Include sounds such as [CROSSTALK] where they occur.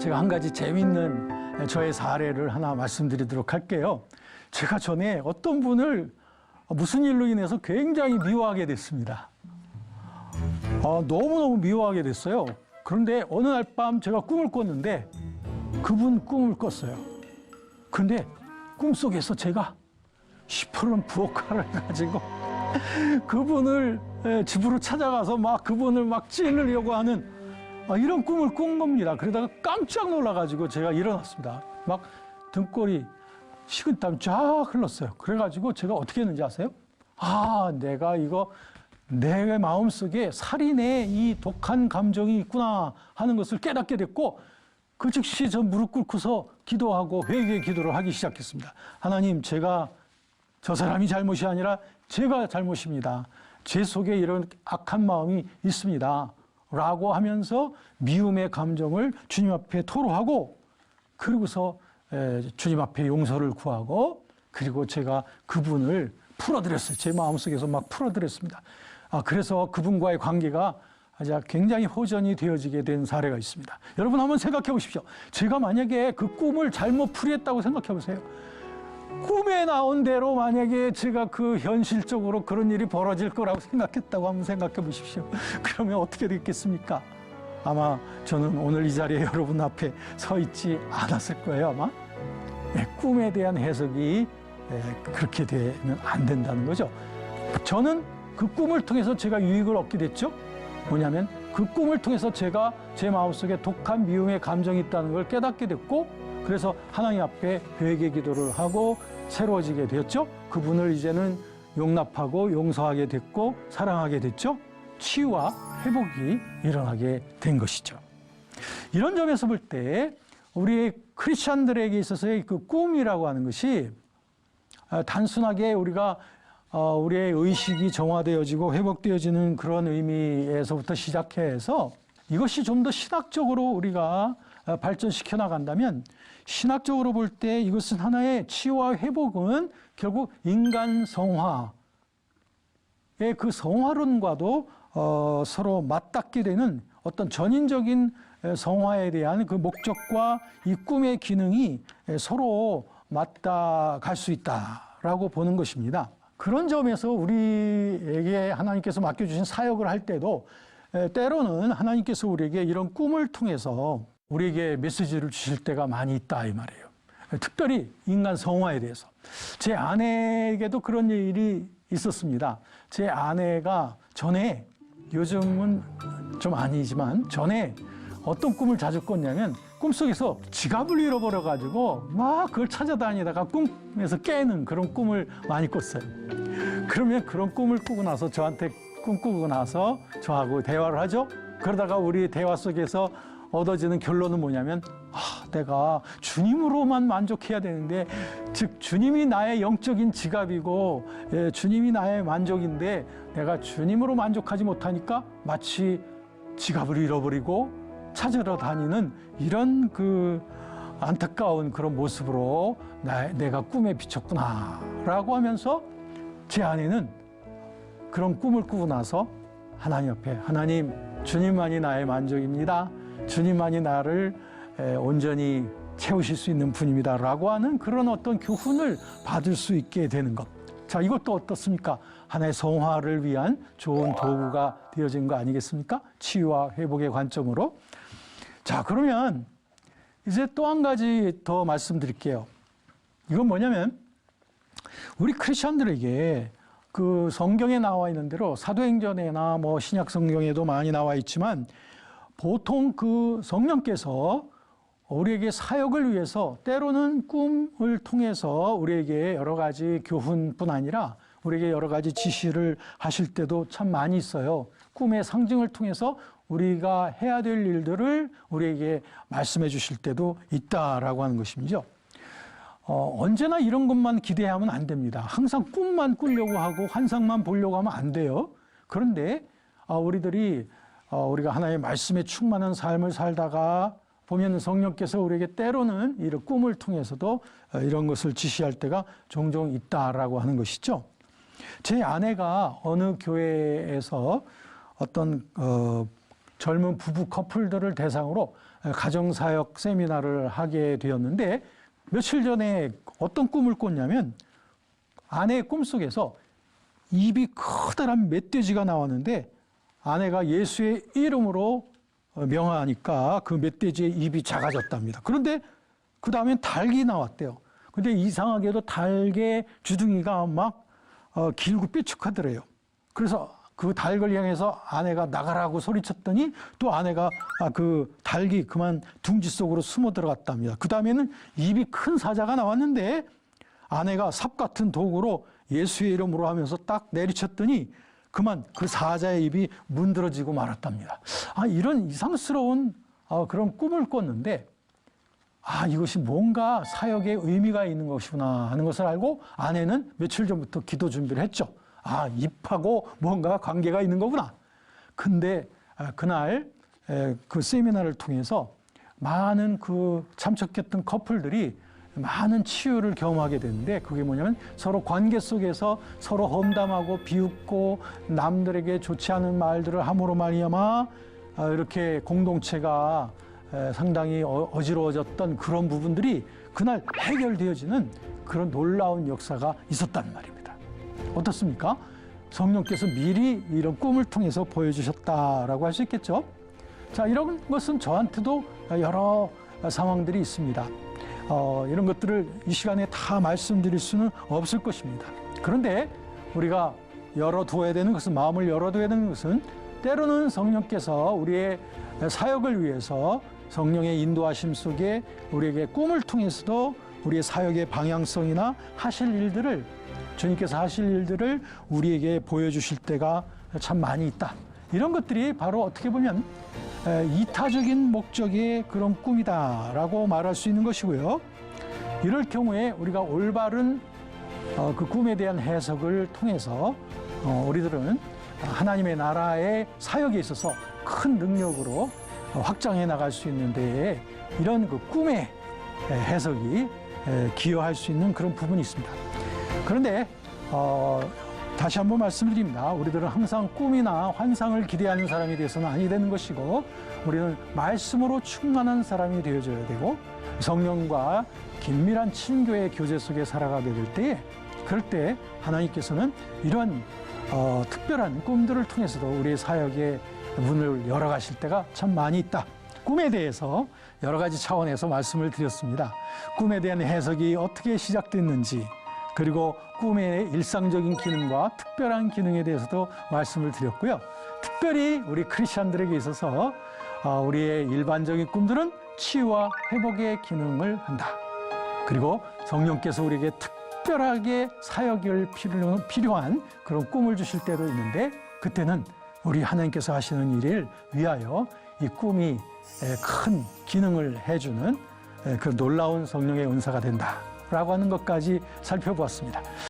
제가 한 가지 재밌는 저의 사례를 하나 말씀드리도록 할게요. 제가 전에 어떤 분을 무슨 일로 인해서 굉장히 미워하게 됐습니다. 아, 너무너무 미워하게 됐어요. 그런데 어느 날 밤 제가 꿈을 꿨는데 그분 꿈을 꿨어요. 근데 꿈속에서 제가 시퍼런 부엌칼을 [LAUGHS] 가지고 그분을 에, 집으로 찾아가서 막 그분을 막 찌르려고 하는 아, 이런 꿈을 꾼 겁니다. 그러다가 깜짝 놀라가지고 제가 일어났습니다. 막 등골이 식은땀 쫙 흘렀어요. 그래가지고 제가 어떻게 했는지 아세요? 아, 내가 이거 내 마음속에 살인의 이 독한 감정이 있구나 하는 것을 깨닫게 됐고 그 즉시 저 무릎 꿇고서 기도하고 회개의 기도를 하기 시작했습니다. 하나님, 제가 저 사람이 잘못이 아니라 제가 잘못입니다. 제 속에 이런 악한 마음이 있습니다. 라고 하면서 미움의 감정을 주님 앞에 토로하고 그리고서 에, 주님 앞에 용서를 구하고 그리고 제가 그분을 풀어드렸어요. 제 마음속에서 막 풀어드렸습니다. 아, 그래서 그분과의 관계가 아주 굉장히 호전이 되어지게 된 사례가 있습니다. 여러분 한번 생각해 보십시오. 제가 만약에 그 꿈을 잘못 풀이했다고 생각해 보세요. 꿈에 나온 대로 만약에 제가 그 현실적으로 그런 일이 벌어질 거라고 생각했다고 한번 생각해 보십시오. [LAUGHS] 그러면 어떻게 됐겠습니까? 아마 저는 오늘 이 자리에 여러분 앞에 서 있지 않았을 거예요, 아마. 네, 꿈에 대한 해석이 네, 그렇게 되면 안 된다는 거죠. 저는 그 꿈을 통해서 제가 유익을 얻게 됐죠. 뭐냐면 그 꿈을 통해서 제가 제 마음속에 독한 미움의 감정이 있다는 걸 깨닫게 됐고 그래서 하나님 앞에 회개 기도를 하고 새로워지게 되었죠. 그분을 이제는 용납하고 용서하게 됐고 사랑하게 됐죠. 치유와 회복이 일어나게 된 것이죠. 이런 점에서 볼 때 우리 크리스천들에게 있어서의 그 꿈이라고 하는 것이 아, 단순하게 우리가 어, 우리의 의식이 정화되어지고 회복되어지는 그런 의미에서부터 시작해서 이것이 좀 더 신학적으로 우리가 어, 발전시켜 나간다면 신학적으로 볼 때 이것은 하나의 치유와 회복은 결국 인간 성화의 그 성화론과도 어, 서로 맞닿게 되는 어떤 전인적인 성화에 대한 그 목적과 이 꿈의 기능이 서로 맞닿아갈 수 있다라고 보는 것입니다. 그런 점에서 우리에게 하나님께서 맡겨주신 사역을 할 때도 때로는 하나님께서 우리에게 이런 꿈을 통해서 우리에게 메시지를 주실 때가 많이 있다 이 말이에요. 특별히 인간 성화에 대해서 제 아내에게도 그런 일이 있었습니다. 제 아내가 전에 요즘은 좀 아니지만 전에 어떤 꿈을 자주 꿨냐면 꿈속에서 지갑을 잃어버려 가지고 막 그걸 찾아다니다가 꿈에서 깨는 그런 꿈을 많이 꿨어요. 그러면 그런 꿈을 꾸고 나서 저한테 꿈 꾸고 나서 저하고 대화를 하죠. 그러다가 우리 대화 속에서 얻어지는 결론은 뭐냐면 아, 내가 주님으로만 만족해야 되는데 즉 주님이 나의 영적인 지갑이고 예, 주님이 나의 만족인데 내가 주님으로 만족하지 못하니까 마치 지갑을 잃어버리고 찾으러 다니는 이런 그 안타까운 그런 모습으로 나, 내가 꿈에 비쳤구나라고 하면서 제 아내는 그런 꿈을 꾸고 나서 하나님 앞에 하나님 주님만이 나의 만족입니다. 주님만이 나를 온전히 채우실 수 있는 분입니다라고 하는 그런 어떤 교훈을 받을 수 있게 되는 것. 자, 이것도 어떻습니까? 하나의 성화를 위한 좋은 도구가 되어진 거 아니겠습니까? 치유와 회복의 관점으로. 자, 그러면 이제 또 한 가지 더 말씀드릴게요. 이건 뭐냐면 우리 크리스천들에게 그 성경에 나와 있는 대로 사도행전에나 뭐 신약 성경에도 많이 나와 있지만 보통 그 성령께서 우리에게 사역을 위해서 때로는 꿈을 통해서 우리에게 여러 가지 교훈뿐 아니라 우리에게 여러 가지 지시를 하실 때도 참 많이 있어요. 꿈의 상징을 통해서 우리가 해야 될 일들을 우리에게 말씀해 주실 때도 있다라고 하는 것이죠. 어, 언제나 이런 것만 기대하면 안 됩니다. 항상 꿈만 꾸려고 하고 환상만 보려고 하면 안 돼요. 그런데 어, 우리들이 어, 우리가 하나의 말씀에 충만한 삶을 살다가 보면 성령께서 우리에게 때로는 이런 꿈을 통해서도 어, 이런 것을 지시할 때가 종종 있다라고 하는 것이죠. 제 아내가 어느 교회에서 어떤 어, 젊은 부부 커플들을 대상으로 가정사역 세미나를 하게 되었는데 며칠 전에 어떤 꿈을 꿨냐면 아내의 꿈속에서 입이 커다란 멧돼지가 나왔는데 아내가 예수의 이름으로 명하니까 그 멧돼지의 입이 작아졌답니다. 그런데 그 다음엔 닭이 나왔대요. 근데 이상하게도 닭의 주둥이가 막 어, 길고 삐죽하더래요. 그래서 그 닭을 향해서 아내가 나가라고 소리쳤더니 또 아내가 아, 그 닭이 그만 둥지 속으로 숨어 들어갔답니다. 그 다음에는 입이 큰 사자가 나왔는데 아내가 삽 같은 도구로 예수의 이름으로 하면서 딱 내리쳤더니 그만 그 사자의 입이 문드러지고 말았답니다. 아, 이런 이상스러운 어, 그런 꿈을 꿨는데 아, 이것이 뭔가 사역에 의미가 있는 것이구나 하는 것을 알고 아내는 며칠 전부터 기도 준비를 했죠. 아, 입하고 뭔가 관계가 있는 거구나. 근데 아, 그날 에, 그 세미나를 통해서 많은 그 참석했던 커플들이 많은 치유를 경험하게 되는데 그게 뭐냐면 서로 관계 속에서 서로 험담하고 비웃고 남들에게 좋지 않은 말들을 함으로 말미암아 아, 이렇게 공동체가 에, 상당히 어- 어지러워졌던 그런 부분들이 그날 해결되어지는 그런 놀라운 역사가 있었단 말입니다. 어떻습니까? 성령께서 미리 이런 꿈을 통해서 보여주셨다라고 할 수 있겠죠. 자, 이런 것은 저한테도 여러 상황들이 있습니다. 어, 이런 것들을 이 시간에 다 말씀드릴 수는 없을 것입니다. 그런데 우리가 열어두어야 되는 것은, 마음을 열어둬야 되는 것은 때로는 성령께서 우리의 사역을 위해서 성령의 인도하심 속에 우리에게 꿈을 통해서도 우리의 사역의 방향성이나 하실 일들을 주님께서 하실 일들을 우리에게 보여주실 때가 참 많이 있다. 이런 것들이 바로 어떻게 보면 에, 이타적인 목적의 그런 꿈이다라고 말할 수 있는 것이고요. 이럴 경우에 우리가 올바른 어, 그 꿈에 대한 해석을 통해서 어, 우리들은 하나님의 나라의 사역에 있어서 큰 능력으로 어, 확장해 나갈 수 있는데 이런 그 꿈의 에, 해석이 에, 기여할 수 있는 그런 부분이 있습니다. 그런데 어, 다시 한번 말씀드립니다. 우리들은 항상 꿈이나 환상을 기대하는 사람이 되어서는 아니 되는 것이고 우리는 말씀으로 충만한 사람이 되어줘야 되고 성령과 긴밀한 친교의 교제 속에 살아가게 될 때에 그럴 때 하나님께서는 이런 어, 특별한 꿈들을 통해서도 우리의 사역의 문을 열어가실 때가 참 많이 있다. 꿈에 대해서 여러 가지 차원에서 말씀을 드렸습니다. 꿈에 대한 해석이 어떻게 시작됐는지 그리고 꿈의 일상적인 기능과 특별한 기능에 대해서도 말씀을 드렸고요. 특별히 우리 크리스천들에게 있어서 어, 우리의 일반적인 꿈들은 치유와 회복의 기능을 한다. 그리고 성령께서 우리에게 특별하게 사역을 필요- 필요한 그런 꿈을 주실 때도 있는데 그때는 우리 하나님께서 하시는 일을 위하여 이 꿈이 에, 큰 기능을 해주는 에, 그 놀라운 성령의 은사가 된다 라고 하는 것까지 살펴보았습니다.